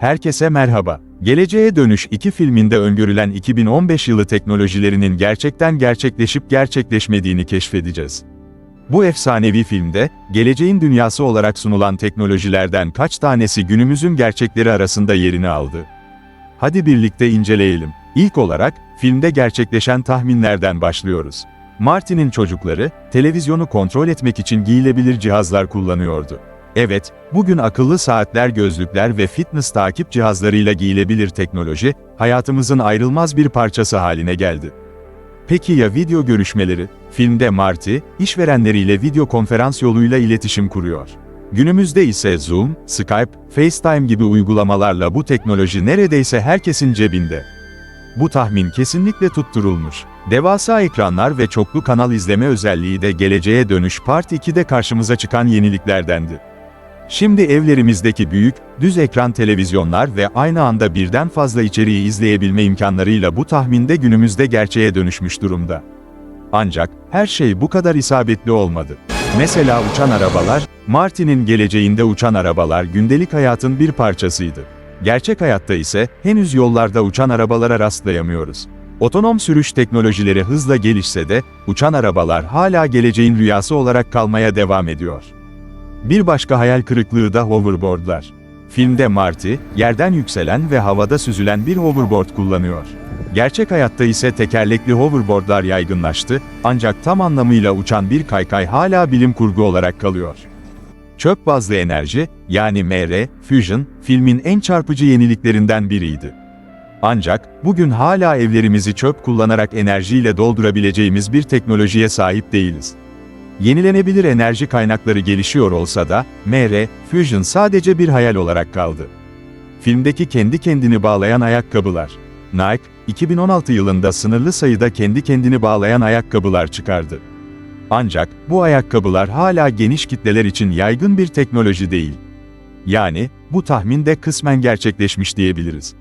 Herkese merhaba. Geleceğe Dönüş 2 filminde öngörülen 2015 yılı teknolojilerinin gerçekten gerçekleşip gerçekleşmediğini keşfedeceğiz. Bu efsanevi filmde, geleceğin dünyası olarak sunulan teknolojilerden kaç tanesi günümüzün gerçekleri arasında yerini aldı? Hadi birlikte inceleyelim. İlk olarak, filmde gerçekleşen tahminlerden başlıyoruz. Martin'in çocukları, televizyonu kontrol etmek için giyilebilir cihazlar kullanıyordu. Evet, bugün akıllı saatler, gözlükler ve fitness takip cihazlarıyla giyilebilir teknoloji, hayatımızın ayrılmaz bir parçası haline geldi. Peki ya video görüşmeleri? Filmde Marty, işverenleriyle video konferans yoluyla iletişim kuruyor. Günümüzde ise Zoom, Skype, FaceTime gibi uygulamalarla bu teknoloji neredeyse herkesin cebinde. Bu tahmin kesinlikle tutturulmuş. Devasa ekranlar ve çoklu kanal izleme özelliği de geleceğe dönüş Part 2'de karşımıza çıkan yeniliklerdendi. Şimdi evlerimizdeki büyük, düz ekran televizyonlar ve aynı anda birden fazla içeriği izleyebilme imkanlarıyla bu tahminde günümüzde gerçeğe dönüşmüş durumda. Ancak, her şey bu kadar isabetli olmadı. Mesela uçan arabalar, Martin'in geleceğinde uçan arabalar gündelik hayatın bir parçasıydı. Gerçek hayatta ise, henüz yollarda uçan arabalara rastlayamıyoruz. Otonom sürüş teknolojileri hızla gelişse de, uçan arabalar hala geleceğin rüyası olarak kalmaya devam ediyor. Bir başka hayal kırıklığı da hoverboardlar. Filmde Marty, yerden yükselen ve havada süzülen bir hoverboard kullanıyor. Gerçek hayatta ise tekerlekli hoverboardlar yaygınlaştı, ancak tam anlamıyla uçan bir kaykay hala bilim kurgu olarak kalıyor. Çöp bazlı enerji, yani MR, Fusion, filmin en çarpıcı yeniliklerinden biriydi. Ancak, bugün hala evlerimizi çöp kullanarak enerjiyle doldurabileceğimiz bir teknolojiye sahip değiliz. Yenilenebilir enerji kaynakları gelişiyor olsa da, MR, Fusion sadece bir hayal olarak kaldı. Filmdeki kendi kendini bağlayan ayakkabılar. Nike, 2016 yılında sınırlı sayıda kendi kendini bağlayan ayakkabılar çıkardı. Ancak, bu ayakkabılar hala geniş kitleler için yaygın bir teknoloji değil. Yani, bu tahmin de kısmen gerçekleşmiş diyebiliriz.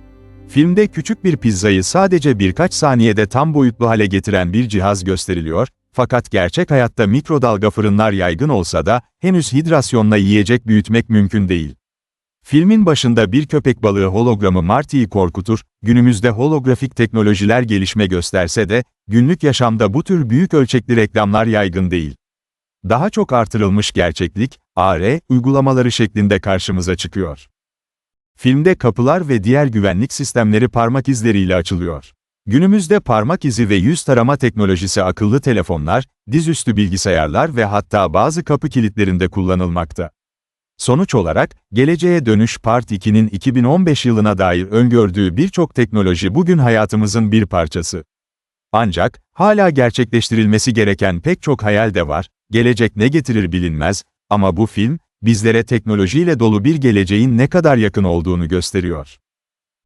Filmde küçük bir pizzayı sadece birkaç saniyede tam boyutlu hale getiren bir cihaz gösteriliyor, fakat gerçek hayatta mikrodalga fırınlar yaygın olsa da, henüz hidrasyonla yiyecek büyütmek mümkün değil. Filmin başında bir köpek balığı hologramı Marty'yi korkutur, günümüzde holografik teknolojiler gelişme gösterse de, günlük yaşamda bu tür büyük ölçekli reklamlar yaygın değil. Daha çok artırılmış gerçeklik, AR, uygulamaları şeklinde karşımıza çıkıyor. Filmde kapılar ve diğer güvenlik sistemleri parmak izleriyle açılıyor. Günümüzde parmak izi ve yüz tarama teknolojisi akıllı telefonlar, dizüstü bilgisayarlar ve hatta bazı kapı kilitlerinde kullanılmakta. Sonuç olarak, Geleceğe Dönüş Part 2'nin 2015 yılına dair öngördüğü birçok teknoloji bugün hayatımızın bir parçası. Ancak, hala gerçekleştirilmesi gereken pek çok hayal de var, gelecek ne getirir bilinmez, ama bu film, bizlere teknolojiyle dolu bir geleceğin ne kadar yakın olduğunu gösteriyor.